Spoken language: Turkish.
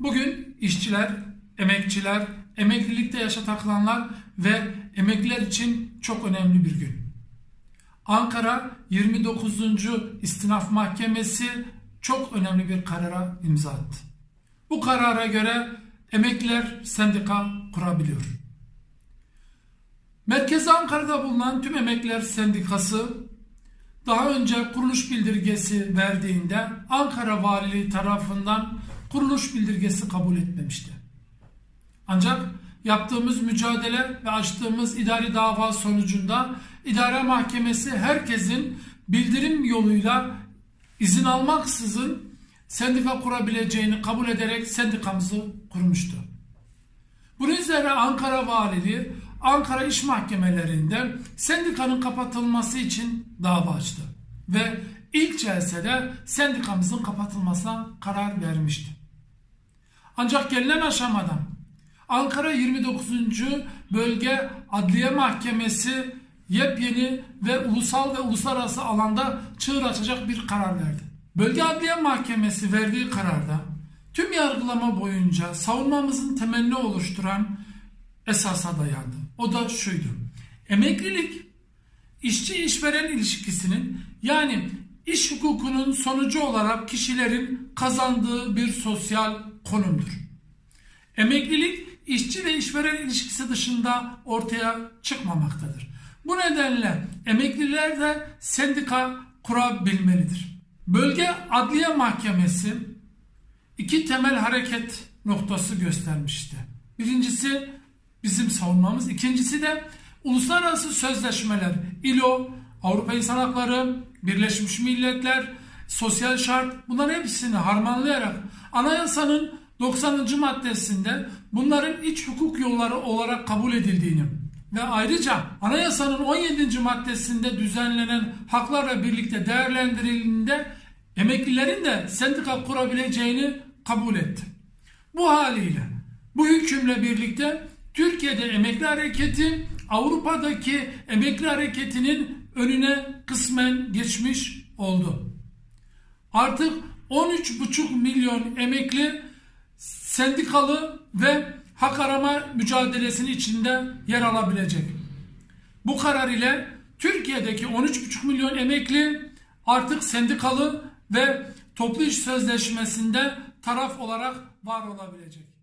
Bugün işçiler, emekçiler, emeklilikte yaşa takılanlar ve emekliler için çok önemli bir gün. Ankara 29. İstinaf Mahkemesi çok önemli bir karara imza attı. Bu karara göre emekliler sendika kurabiliyor. Merkezi Ankara'da bulunan tüm emekliler sendikası daha önce kuruluş bildirgesi verdiğinde Ankara Valiliği tarafından kuruluş bildirgesi kabul etmemişti. Ancak yaptığımız mücadele ve açtığımız idari dava sonucunda idare mahkemesi herkesin bildirim yoluyla izin almaksızın sendika kurabileceğini kabul ederek sendikamızı kurmuştu. Bunun üzerine Ankara Valiliği Ankara İş Mahkemelerinde sendikanın kapatılması için dava açtı. Ve ilk celsede sendikamızın kapatılmasına karar vermişti. Ancak gelinen aşamadan Ankara 29. Bölge Adliye Mahkemesi yepyeni ve ulusal ve uluslararası alanda çığır açacak bir karar verdi. Bölge Adliye Mahkemesi verdiği kararda tüm yargılama boyunca savunmamızın temelini oluşturan esasa dayandı. O da şuydu. Emeklilik işçi işveren ilişkisinin yani iş hukukunun sonucu olarak kişilerin kazandığı bir sosyal konumdur. Emeklilik işçi ve işveren ilişkisi dışında ortaya çıkmamaktadır. Bu nedenle emekliler de sendika kurabilmelidir. Bölge Adliye Mahkemesi iki temel hareket noktası göstermişti. Birincisi bizim savunmamız, ikincisi de uluslararası sözleşmeler, ILO, Avrupa İnsan Hakları, Birleşmiş Milletler, sosyal şart bunların hepsini harmanlayarak anayasanın 90. maddesinde bunların iç hukuk yolları olarak kabul edildiğini ve ayrıca anayasanın 17. maddesinde düzenlenen haklarla birlikte değerlendirildiğinde emeklilerin de sendika kurabileceğini kabul etti. Bu haliyle bu hükümle birlikte Türkiye'de emekli hareketi Avrupa'daki emekli hareketinin önüne kısmen geçmiş oldu. Artık 13,5 milyon emekli sendikalı ve hak arama mücadelesinin içinde yer alabilecek. Bu karar ile Türkiye'deki 13,5 milyon emekli artık sendikalı ve toplu iş sözleşmesinde taraf olarak var olabilecek.